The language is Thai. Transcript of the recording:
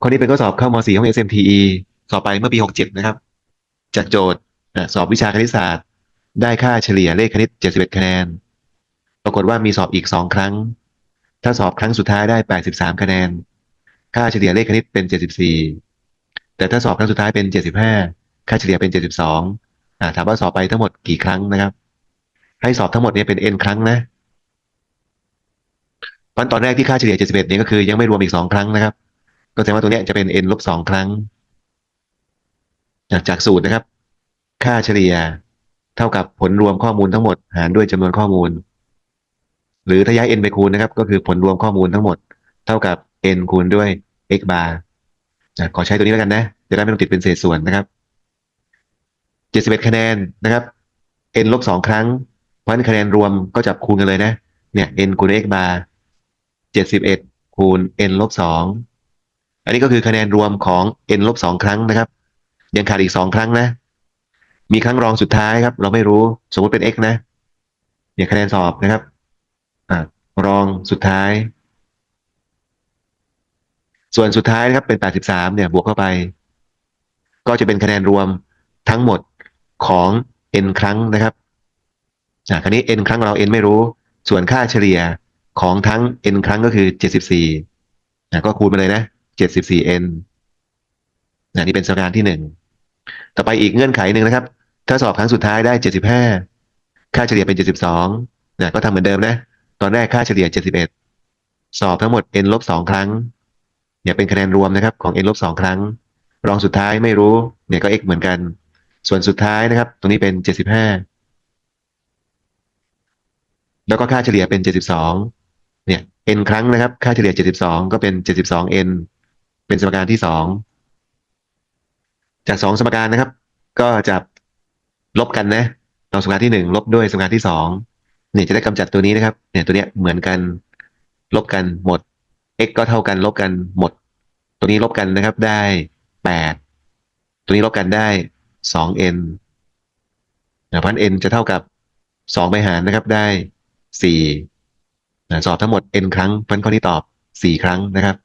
ข้อนี้เป็นข้อสอบเข้าม .4 ของ SMTE สอบไปเมื่อปี 67 นะครับ จากโจทย์สอบวิชาคณิตศาสตร์ ได้ค่าเฉลี่ยเลขคณิต 71 คะแนน ปรากฏว่ามีสอบอีก 2 ครั้ง ถ้าสอบครั้งสุดท้ายได้ 83 คะแนน ค่าเฉลี่ยเลขคณิตเป็น 74 แต่ถ้าสอบครั้งสุดท้ายเป็น 75 ค่าเฉลี่ยเป็น 72อ่าถามว่าสอบไปทั้งหมดกี่ครั้งนะครับ ให้สอบทั้งหมดเนี่ยเป็น n ครั้งนะเพราะตอนแรกที่ค่าเฉลี่ย 71 เนี่ยก็คือยังไม่รวมอีก 2 ครั้งนะครับ ก็แสดงว่าตัวนี้จะเป็น n ลบ2ครั้ง จากจากสูตรนะครับ ค่าเฉลี่ยเท่ากับผลรวมข้อมูลทั้งหมด หารด้วยจำนวนข้อมูล หรือถ้าย้าย n ไปคูณนะครับ ก็คือผลรวมข้อมูลทั้งหมด เท่ากับ n คูณด้วย x bar อะขอใช้ตัวนี้แล้วกันนะจะได้ไม่ต้องติดเป็นเศษส่วนนะครับ71คะแนนนะครับ n ลบ2ครั้ง เพราะฉะนั้นคะแนนรวมก็จับคูณกันเลยนะ เนี่ย n คูณ x bar 71คูณ n ลบ2อัันนี้ก็คือคะแนนรวมของ n ลบ2ครั้งนะครับ ยังขาดอีก2ครั้งนะ มีครั้งรองสุดท้ายครับ เราไม่รู้สมมติเป็น x นะเนี่ยคะแนนสอบนะครับอ่ารองสุดท้าย ส่วนสุดท้ายนะครับเป็น 83 เนี่ยบวกเข้าไป ก็จะเป็นคะแนนรวมทั้งหมดของ n ครั้งนะครับอ่าคราวนี้ n ครั้งเรา n ไม่รู้ ส่วนค่าเฉลี่ยของทั้ง n ครั้งก็คือ 74นะก็คูณไปเลยนะ 74n นะนี่เป็นสมการที่หนึ่งต่อไปอีกเงื่อนไขหนึ่งนะครับ ถ้าสอบครั้งสุดท้ายได้ 75 ค่าเฉลี่ยเป็น 72นะก็ทำเหมือนเดิมนะ ตอนแรกค่าเฉลี่ย 71 สอบทั้งหมด n ลบ2ครั้งเนี่ยเป็นคะแนนรวมนะครับของ n ลบ2ครั้ง รองสุดท้ายไม่รู้เนี่ยก็ x เหมือนกัน ส่วนสุดท้ายนะครับ ตรงนี้เป็น 75 แล้วก็ค่าเฉลี่ยเป็น 72เนี่ย n ครั้งนะครับ ค่าเฉลี่ย 72 ก็เป็น 72n เป็นสมการที่2จาก2สมการนะครับ ก็จะลบกันนะลองสมการที่1ลบด้วยสมการที่2เนี่ยจะได้กำจัดตัวนี้นะครับ เนี่ยตัวเนี้ยเหมือนกัน ลบกันหมด x ก็เท่ากัน ลบกันหมด ตัวนี้ลบกันนะครับได้8ตัวนี้ลบกันได้ 2n นะพัน n จะเท่ากับ2ไปหารนะครับได้4นะสอบทั้งหมด n ครั้งพันข้อนี้ตอบ4ครั้งนะครับ